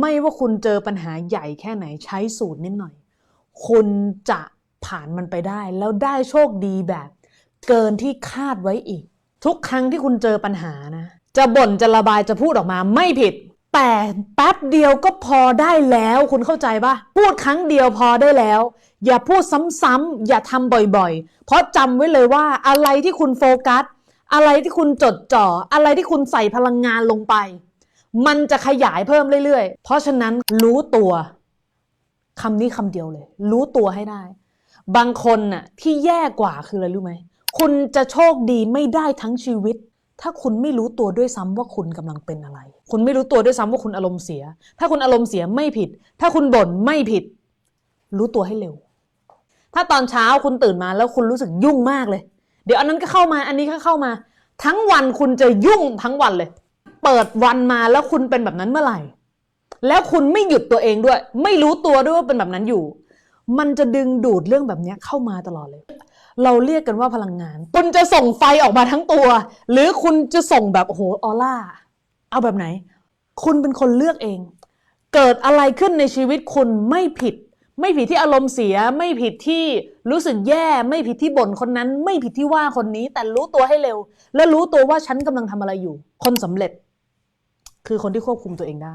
ไม่ว่าคุณเจอปัญหาใหญ่แค่ไหนใช้สูตรนิดหน่อย คุณจะผ่านมันไปได้ แล้วได้โชคดีแบบ เกินที่คาดไว้อีก ทุกครั้งที่คุณเจอปัญหานะ จะบ่นจะระบายจะพูดออกมาไม่ผิด แต่แป๊บเดียวก็พอได้แล้วคุณเข้าใจปะพูดครั้งเดียวพอได้แล้ว อย่าพูดซ้ำๆอย่าทำบ่อยๆ เพราะจำไว้เลยว่าอะไรที่คุณโฟกัส อะไรที่คุณจดจ่อ อะไรที่คุณใส่พลังงานลงไป มันจะขยายเพิ่มเรื่อยๆ เพราะฉะนั้นรู้ตัวคำนี้คำเดียวเลย รู้ตัวให้ได้ บางคนน่ะที่แย่กว่าคืออะไรรู้ไหม คุณจะโชคดีไม่ได้ทั้งชีวิต ถ้าคุณไม่รู้ตัวด้วยซ้ำว่าคุณกำลังเป็นอะไร คุณไม่รู้ตัวด้วยซ้ำว่าคุณอารมณ์เสีย ถ้าคุณอารมณ์เสียไม่ผิด ถ้าคุณบ่นไม่ผิด รู้ตัวให้เร็ว ถ้าตอนเช้าคุณตื่นมาแล้วคุณรู้สึกยุ่งมากเลย เดี๋ยวอันนั้นก็เข้ามา อันนี้ก็เข้ามา ทั้งวันคุณจะยุ่งทั้งวันเลย เปิดวันมาแล้วคุณเป็นแบบนั้นเมื่อไหร่ แล้วคุณไม่หยุดตัวเองด้วย ไม่รู้ตัวด้วยว่าเป็นแบบนั้นอยู่ มันจะดึงดูดเรื่องแบบนี้เข้ามาตลอดเลย เราเรียกกันว่าพลังงานคุณจะส่งไฟออกมาทั้งตัว หรือคุณจะส่งแบบโอ้โหออร่าเอาแบบไหน คุณเป็นคนเลือกเอง เกิดอะไรขึ้นในชีวิตคุณไม่ผิด ไม่ผิดที่อารมณ์เสีย ไม่ผิดที่รู้สึกแย่ ไม่ผิดที่บ่นคนนั้น ไม่ผิดที่ว่าคนนี้ แต่รู้ตัวให้เร็ว และรู้ตัวว่าฉันกำลังทำอะไรอยู่ คนสำเร็จ คือคนที่ควบคุมตัวเองได้